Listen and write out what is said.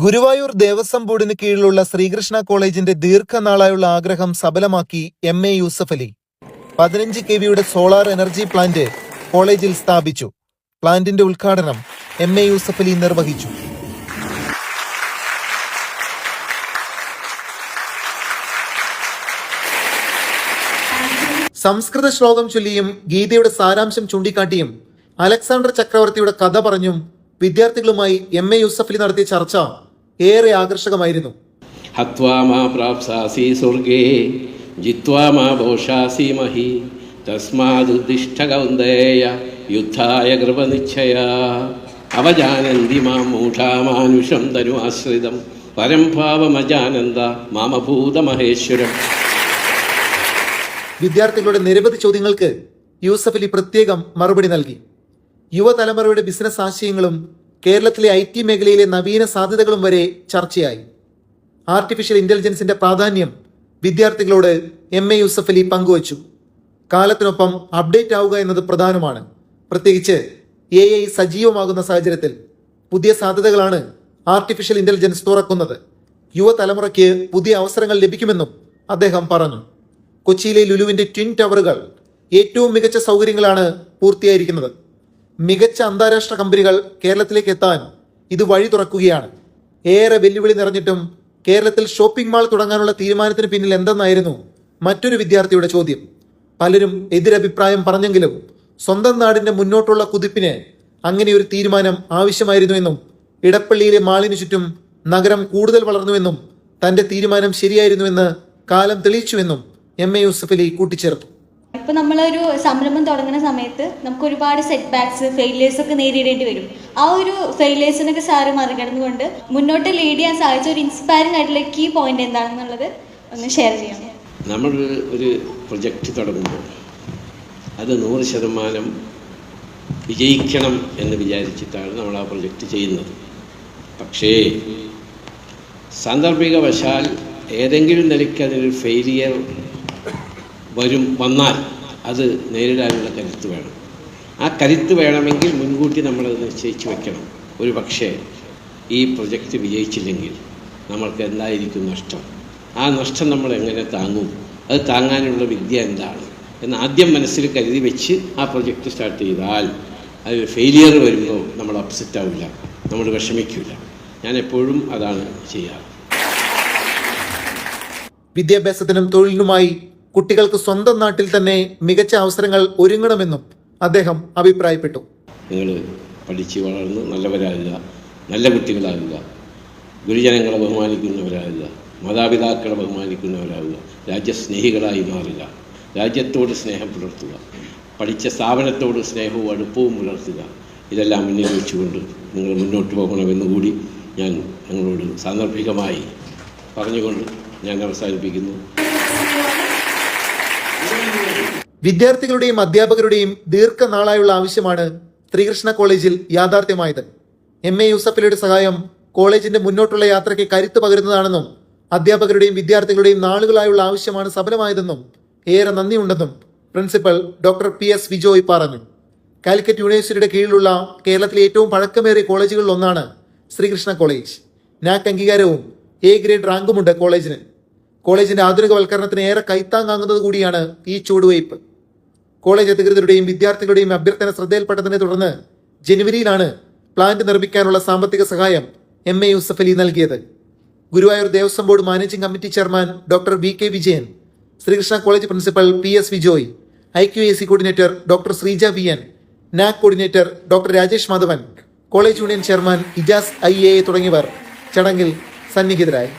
ഗുരുവായൂർ ദേവസ്വം ബോർഡിന് കീഴിലുള്ള ശ്രീകൃഷ്ണ കോളേജിന്റെ ദീർഘനാളായുള്ള ആഗ്രഹം സബലമാക്കി എം എ യൂസഫ് അലി. പതിനഞ്ച് കെ വിയുടെ സോളാർ എനർജി പ്ലാന്റ് കോളേജിൽ സ്ഥാപിച്ചു. പ്ലാന്റിന്റെ ഉദ്ഘാടനം എം എ യൂസഫ് അലി നിർവഹിച്ചു. സംസ്കൃത ശ്ലോകം ചൊല്ലിയും ഗീതയുടെ സാരാംശം ചൂണ്ടിക്കാട്ടിയും അലക്സാണ്ടർ ചക്രവർത്തിയുടെ കഥ പറഞ്ഞും വിദ്യാർത്ഥികളുമായി എം എ യൂസഫലി നടത്തിയ ചർച്ച ഏറെ ആകർഷകമായിരുന്നു. മഹി യുദ്ധായ പരം ഭാവമജാനന്ദ വിദ്യാർത്ഥികളുടെ നിരവധി ചോദ്യങ്ങൾക്ക് യൂസഫലി പ്രത്യേകം മറുപടി നൽകി. യുവതലമുറയുടെ ബിസിനസ് ആശയങ്ങളും കേരളത്തിലെ ഐ ടി മേഖലയിലെ നവീന സാധ്യതകളും വരെ ചർച്ചയായി. ആർട്ടിഫിഷ്യൽ ഇന്റലിജൻസിന്റെ പ്രാധാന്യം വിദ്യാർത്ഥികളോട് എം എ യൂസഫ് അലി പങ്കുവച്ചു. കാലത്തിനൊപ്പം അപ്ഡേറ്റ് ആവുക എന്നത് പ്രധാനമാണ്. പ്രത്യേകിച്ച് എ ഐ സജീവമാകുന്ന സാഹചര്യത്തിൽ പുതിയ സാധ്യതകളാണ് ആർട്ടിഫിഷ്യൽ ഇന്റലിജൻസ് തുറക്കുന്നത്. യുവതലമുറയ്ക്ക് പുതിയ അവസരങ്ങൾ ലഭിക്കുമെന്നും അദ്ദേഹം പറഞ്ഞു. കൊച്ചിയിലെ ലുലുവിന്റെ ട്വിൻ ടവറുകൾ ഏറ്റവും മികച്ച സൗകര്യങ്ങളാണ് പൂർത്തിയായിരിക്കുന്നത്. മികച്ച അന്താരാഷ്ട്ര കമ്പനികൾ കേരളത്തിലേക്ക് എത്താൻ ഇത് വഴി തുറക്കുകയാണ്. ഏറെ വെല്ലുവിളി നിറഞ്ഞിട്ടും കേരളത്തിൽ ഷോപ്പിംഗ് മാൾ തുടങ്ങാനുള്ള തീരുമാനത്തിന് പിന്നിൽ എന്തെന്നായിരുന്നു മറ്റൊരു വിദ്യാർത്ഥിയുടെ ചോദ്യം. പലരും എതിരഭിപ്രായം പറഞ്ഞെങ്കിലും സ്വന്തം നാടിന്റെ മുന്നോട്ടുള്ള കുതിപ്പിന് അങ്ങനെ ഒരു തീരുമാനം ആവശ്യമായിരുന്നുവെന്നും ഇടപ്പള്ളിയിലെ മാളിനു ചുറ്റും നഗരം കൂടുതൽ വളർന്നുവെന്നും തന്റെ തീരുമാനം ശരിയായിരുന്നുവെന്ന് കാലം തെളിയിച്ചുവെന്നും എം എ യൂസഫലി കൂട്ടിച്ചേർത്തു. ഇപ്പൊ നമ്മളൊരു സംരംഭം തുടങ്ങുന്ന സമയത്ത് നമുക്ക് ഒരുപാട് സെറ്റ് ബാക്ക്സ് ഫെയിലിയേഴ്സ് ഒക്കെ നേരിടേണ്ടി വരും. ആ ഒരു ഫെയിലിയേഴ്സിനൊക്കെ സാറ് മറികടന്നുകൊണ്ട് മുന്നോട്ട് ലീഡ് ചെയ്യാൻ സാധിച്ച ഒരു ഇൻസ്പയറിംഗ് ആയിട്ടുള്ള കീ പോയിന്റ് എന്താണെന്നുള്ളത് ഒന്ന് ഷെയർ ചെയ്യാം. നമ്മൾ ഒരു പ്രൊജക്റ്റ് തുടങ്ങുമ്പോൾ അത് നൂറ് ശതമാനം വിജയിക്കണം എന്ന് വിചാരിച്ചിട്ടാണ് നമ്മൾ ആ പ്രൊജക്റ്റ് ചെയ്യുന്നത്. പക്ഷേ സാന്ദർഭികവശാൽ ഏതെങ്കിലും നിലയ്ക്ക് അതിനൊരു ഫെയിലിയർ വരും വന്നാൽ അത് നേരിടാനുള്ള കരുത്ത് വേണം. ആ കരുത്ത് വേണമെങ്കിൽ മുൻകൂട്ടി നമ്മളത് നിശ്ചയിച്ച് വെക്കണം. ഒരു പക്ഷേ ഈ പ്രൊജക്റ്റ് വിജയിച്ചില്ലെങ്കിൽ നമ്മൾക്ക് എന്തായിരിക്കും നഷ്ടം? ആ നഷ്ടം നമ്മൾ എങ്ങനെ താങ്ങും? അത് താങ്ങാനുള്ള വിദ്യ എന്താണ്? എന്ന് ആദ്യം മനസ്സിൽ കരുതി വെച്ച് ആ പ്രൊജക്റ്റ് സ്റ്റാർട്ട് ചെയ്താൽ അത് ഫെയിലിയർ വരുമ്പോൾ നമ്മൾ അപ്സെറ്റ് ആവില്ല നമ്മൾ വിഷമിക്കില്ല ഞാൻ എപ്പോഴും അതാണ് ചെയ്യാറ്. വിദ്യാഭ്യാസത്തിനും തൊഴിലിനുമായി കുട്ടികൾക്ക് സ്വന്തം നാട്ടിൽ തന്നെ മികച്ച അവസരങ്ങൾ ഒരുങ്ങണമെന്നും അദ്ദേഹം അഭിപ്രായപ്പെട്ടു. നിങ്ങൾ പഠിച്ച് വളർന്ന് നല്ലവരാകുക നല്ല കുട്ടികളാകുക ഗുരുജനങ്ങളെ ബഹുമാനിക്കുന്നവരാകുക മാതാപിതാക്കളെ ബഹുമാനിക്കുന്നവരാകുക രാജ്യസ്നേഹികളായി മാറുക രാജ്യത്തോട് സ്നേഹം പുലർത്തുക പഠിച്ച സ്ഥാപനത്തോട് സ്നേഹവും അടുപ്പവും പുലർത്തുക ഇതെല്ലാം മുന്നിൽ വെച്ചുകൊണ്ട് നിങ്ങൾ മുന്നോട്ട് പോകണമെന്ന് കൂടി ഞാൻ നിങ്ങളോട് സാന്ദർഭികമായി പറഞ്ഞുകൊണ്ട് ഞാൻ അവസാനിപ്പിക്കുന്നു. വിദ്യാർത്ഥികളുടെയും അധ്യാപകരുടെയും ദീർഘനാളായുള്ള ആവശ്യമാണ് ശ്രീകൃഷ്ണ കോളേജിൽ യാഥാർത്ഥ്യമായത്. എം. എ. യൂസഫലിയുടെ സഹായം കോളേജിന്റെ മുന്നോട്ടുള്ള യാത്രയ്ക്ക് കരുത്തു പകരുന്നതാണെന്നും അധ്യാപകരുടെയും വിദ്യാർത്ഥികളുടെയും നാളുകളായുള്ള ആവശ്യമാണ് സഫലമായതെന്നും ഏറെ നന്ദിയുണ്ടെന്നും principal doctor P. S. Vijoy പറഞ്ഞു. കാലിക്കറ്റ് യൂണിവേഴ്സിറ്റിയുടെ കീഴിലുള്ള കേരളത്തിലെ ഏറ്റവും പഴക്കമേറിയ കോളേജുകളിൽ ഒന്നാണ് ശ്രീകൃഷ്ണ കോളേജ്. നാക് അംഗീകാരവും എ ഗ്രേഡ് റാങ്കുമുണ്ട് കോളേജിന്. കോളേജിന്റെ ആധുനികവൽക്കരണത്തിന് ഏറെ കൈത്താങ്ങാകുന്നത് കൂടിയാണ് ഈ ചുവടുവയ്പ്. കോളേജ് അധികൃതരുടെയും വിദ്യാർത്ഥികളുടെയും അഭ്യർത്ഥന ശ്രദ്ധയിൽപ്പെട്ടതിനെ തുടർന്ന് ജനുവരിയിലാണ് പ്ലാന്റ് നിർമ്മിക്കാനുള്ള സാമ്പത്തിക സഹായം എം എ യൂസഫ് അലി നൽകിയത്. Guruvayur Devaswom board managing committee chairman doctor V K Vijayan Sreekrishna college principal P S Vijoy I Q A C coordinator doctor Sreeja V N NAAC coordinator doctor Rajesh Madhavan college union chairman Ijas I A തുടങ്ങിയവർ ചടങ്ങിൽ സന്നിഹിതരായി.